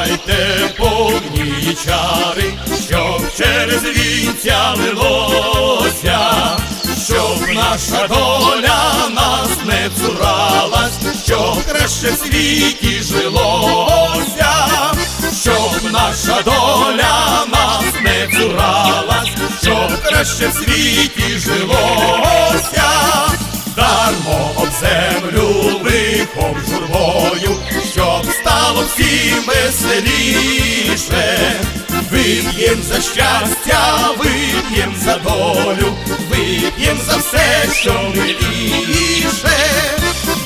наливайте повні чари, щоб через вінця лилося, щоб наша доля нас не цуралась, щоб краще в світі жилося, щоб наша доля нас не цуралась, щоб краще в світі жилося, веселіше. Вип'єм за щастя, вип'єм за долю, вип'єм за все, що миліше.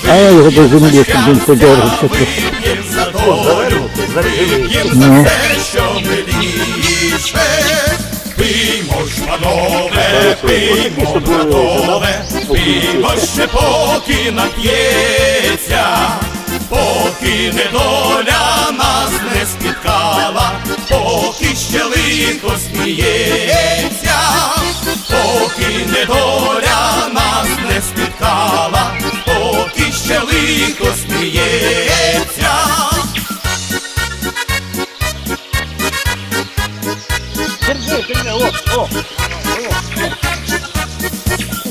А я його за щоб він подергався. Вип'єм за долю, вип'єм за Ну. все, що миліше. Пиймо ж, панове, пиймо, братове, пиймо ще поки нап'ється, поки недоля нас не спіткала, поки ще лихо сміється, поки недоля нас не спіткала, поки ще лихо сміється.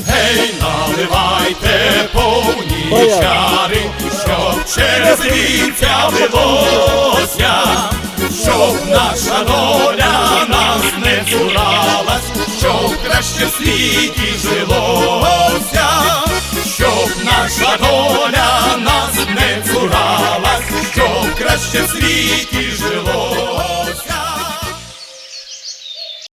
Гей, наливайте повні щоб через віця лилося, щоб наша доля нас не цуралась, щоб краще в світі жилося,